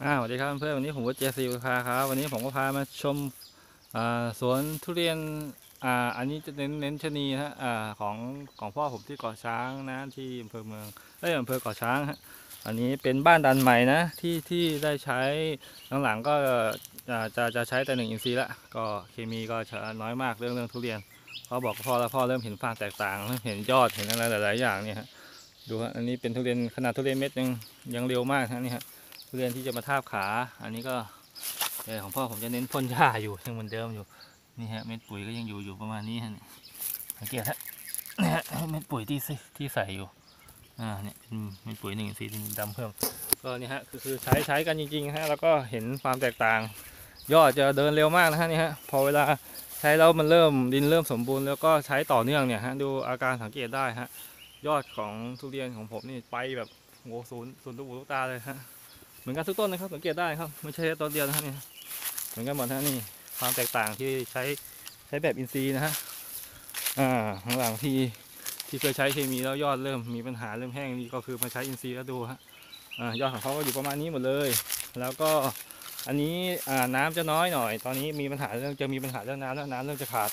อ่าสวัสดีครับเพื่อนวันนี้ผมก็เจซีพาครับ วันนี้ผมก็พามาชมอ่าสวนทุเรียนอ่าอันนี้จะเน้นเน้นชนีนะฮะอ่าของของพ่อผมที่เกาะช้างนะที่อำเภอเมืองเอ้ยอำเภอเกาะช้างฮะอันนี้เป็นบ้านดันใหม่นะที่ที่ได้ใช้หลังๆก็จะจะจะใช้แต่หนึ่งอินทรีย์ละก็เคมีก็จะน้อยมากเรื่องเรื่องทุเรียนเขาบอกพ่อแล้วพ่อเริ่มเห็นความแตกต่างเห็นยอดเห็นอะไรหลายๆอย่างเนี่ยฮะดูฮะอันนี้เป็นทุเรียนขนาดทุเรียนเม็ดยังยังเร็วมากฮะนี่ฮะ เรียนที่จะมาทาบขา อันนี้ก็ของพ่อผมจะเน้นพ่นหญ้าอยู่ยังเหมือนเดิมอยู่นี่ฮะเม็ดปุ๋ยก็ยังอยู่อยู่ประมาณนี้ฮะสังเกตฮะนี่ฮะเม็ดปุ๋ยที่ใส่ที่ใส่อยู่อ่าเนี่ยเป็นเม็ดปุ๋ยหนึ่งสีดำเพิ่มก็นี่ฮะคือคือใช้ใช้กันจริงๆฮะแล้วก็เห็นความแตกต่าง ยอดจะเดินเร็วมากนะฮะนี่ฮะพอเวลาใช้แล้วมันเริ่มดินเริ่มสมบูรณ์แล้วก็ใช้ต่อเนื่องเนี่ยฮะดูอาการสังเกตได้ฮะยอดของทุเรียนของผมนี่ไปแบบโอ้ศูนย์ศูนย์ลูกหูลูกตาเลยฮะ เหมือนกันทุกต้นนะครับสังเกตได้ครับไม่ใช่ต้นเดียวนะฮะนี่เหมือนกันหมดนะนี่ความแตกต่างที่ใช้ใช้แบบอินทรีย์นะฮะอ่าข้างหลังที่ที่เคยใช้เคมีแล้วยอดเริ่มมีปัญหาเริ่มแห้งนี่ก็คือมาใช้อินทรีย์แล้วดูฮะอ่ายอดของเขาก็อยู่ประมาณนี้หมดเลย แล้วก็อันนี้อ่าน้ำจะน้อยหน่อย ตอนนี้มีปัญหาเรื่องจะมีปัญหาเรื่องน้ำแล้วน้ำเริ่มจะขาด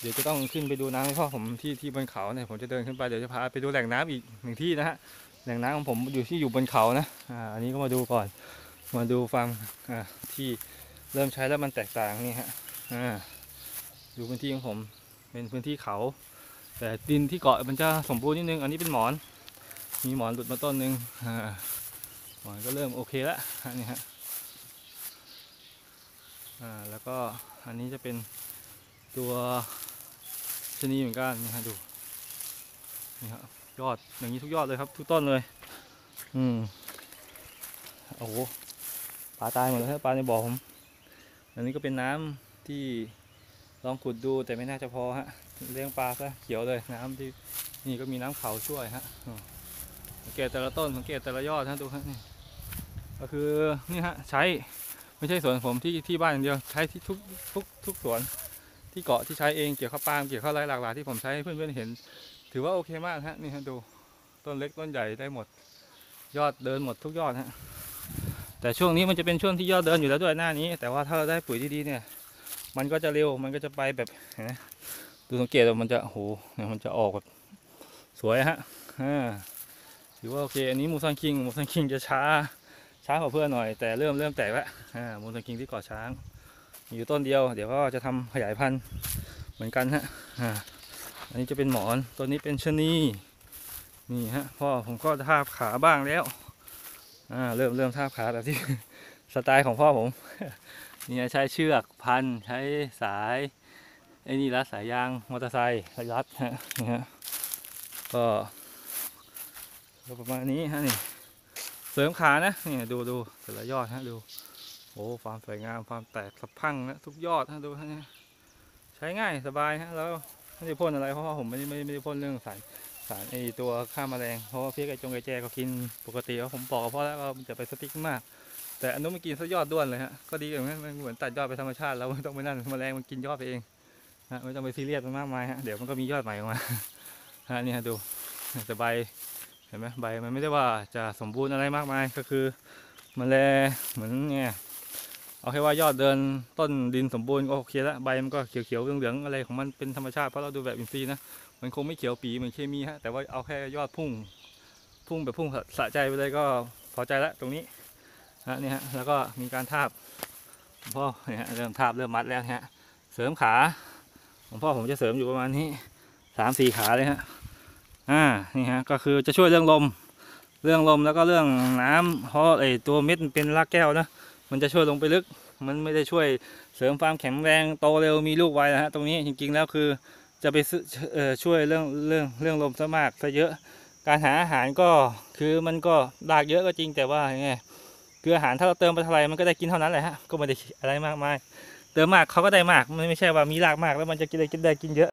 เดี๋ยวจะต้องขึ้นไปดูน้ำให้พ่อผมที่ที่บนเขาเนี่ยผมจะเดินขึ้นไปเดี๋ยวจะพาไปดูแหล่งน้ำอีกหนึ่งที่นะฮะ แหล่งน้ำของผมอยู่ที่อยู่บนเขานะอ่าอันนี้ก็มาดูก่อน มาดูฟาร์มอ่าที่เริ่มใช้แล้วมันแตกต่างนี่ฮะอ่าดูพื้นที่ของผมเป็นพื้นที่เขา แต่ดินที่เกาะมันจะสมบูรณ์นิดนึง อันนี้เป็นหมอน มีหมอนหลุดมาต้นหนึงอ่าหมอนก็เริ่มโอเคแล้วอันนี้ฮะอ่าแล้วก็อันนี้จะเป็นตัวชนีเหมือนกันนี่ฮะดูนี่ฮะ ยอดอย่างนี้ทุกยอดเลยครับ ทุกต้นเลย อืมโอ้โหปลาตายหมดเลยครับปลาในบ่อผมอันนี้ก็เป็นน้ำที่ลองขุดดูแต่ไม่น่าจะพอฮะเลี้ยงปลาซะเขียวเลยน้ำที่นี่ก็มีน้ำเขาช่วยฮะสังเกตแต่ละต้นสังเกตแต่ละยอดฮะดูฮะนี่ก็คือนี่ฮะใช้ไม่ใช่สวนผมที่ที่บ้านอย่างเดียวใช้ที่ทุกทุกทุกสวนที่เกาะที่ใช้เองเกี่ยวข้าวปาล์มเกี่ยวข้าวไรหลากหลายที่ผมใช้ให้เพื่อนๆเห็น ถือว่าโอเคมากฮะนี่ฮะดูต้นเล็กต้นใหญ่ได้หมด ยอดเดินหมดทุกยอดฮะแต่ช่วงนี้มันจะเป็นช่วงที่ยอดเดินอยู่แล้วด้วยหน้านี้ แต่ว่าถ้าเราได้ปุ๋ยที่ดีเนี่ย มันก็จะเร็วมันก็จะไปแบบเห็นไหมดูสังเกตว่ามันจะโอ้โหเนี่ยมันจะออกแบบสวยฮะถือว่าโอเคอันนี้มูซันคิงมูซันคิงจะช้าช้ากว่าเพื่อนหน่อยแต่เริ่มเริ่มแตกแล้วมูซันคิงที่เกาะช้าง อยู่ต้นเดียว เดี๋ยวก็จะทำขยายพันธุ์เหมือนกันฮะ อันนี้จะเป็นหมอน ตัวนี้เป็นชนีนี่ฮะพ่อผมก็ทาบขาบ้างแล้วอ่าเริ่มเริ่มทาบขาแบบที่สไตล์ของพ่อผมนี่ใช้เชือกพันใช้สายไอ้นี่รัดสายยางมอเตอร์ไซค์รัดฮะนี่ฮะก็ประมาณนี้ฮะนี่เสริมขานะนี่ดูดูแต่ละยอดฮะดูโอ้ความสวยงามความแตกสะพังนะทุกยอดฮะดูฮะเนี่ยใช้ง่ายสบายฮะแล้ว ไม่ได้พ่นอะไรเพราะว่าผมไม่ได้ไม่ได้ไม่ได้พ่นเรื่องสารสารไอตัวฆ่าแมลงเพราะว่าเพี้ยไอจงไอแจก็กินปกติว่าผมบอกกับพ่อแล้วว่ามันจะไปสติ๊กมาก แต่อันนู้นมันกินซะยอดด้วนเลยฮะก็ดีอย่างนั้นมันเหมือนตัดยอดไปธรรมชาติแล้วไม่ต้องไปนั่นแมลงมันกินยอดไปเองฮะไม่ต้องไปซีเรียสมันมากมายฮะเดี๋ยวมันก็มียอดใหม่ออกมาฮะนี่ฮะดูแต่ใบเห็นไหมใบมันไม่ได้ว่าจะสมบูรณ์อะไรมากมายก็คือมันแลเหมือนเนี่ย เอาแค่ว่ายอดเดินต้นดินสมบูรณ์ก็โอเคแล้วใบมันก็เขียวๆเหลืองๆอะไรของมันเป็นธรรมชาติเพราะเราดูแบบอินทรีย์นะมันคงไม่เขียวปีเหมือนเคมีฮะแต่ว่าเอาแค่ยอดพุ่ง พุ่งแบบพุ่งสะใจไปเลยก็พอใจแล้วตรงนี้ฮะนี่ฮะแล้วก็มีการทาบของพ่อเนี่ยเริ่มทาบเริ่มมัดแล้วฮะเสริมขาของพ่อผมจะเสริมอยู่ประมาณนี้สามสี่ขาเลยฮะอ่านี่ฮะก็คือจะช่วยเรื่องลม เรื่องลมแล้วก็เรื่องน้ำเพราะไอตัวเม็ดมันเป็นรากแก้วนะ มันจะช่วยลงไปลึก มันไม่ได้ช่วยเสริมความแข็งแรงโตเร็วมีลูกไวนะฮะตรงนี้จริงๆแล้วคือจะไปช่วยเรื่องเรื่องเรื่องลมซะมากซะเยอะ การหาอาหารก็คือมันก็รากเยอะก็จริงแต่ว่ายังไงคืออาหารถ้าเราเติมไปเท่าไหร่มันก็ได้กินเท่านั้นแหละฮะก็ไม่ได้อะไรมากมายเติมมากเขาก็ได้มากมันไม่ใช่ว่ามีรากมากแล้วมันจะกินได้กินได้กินเยอะ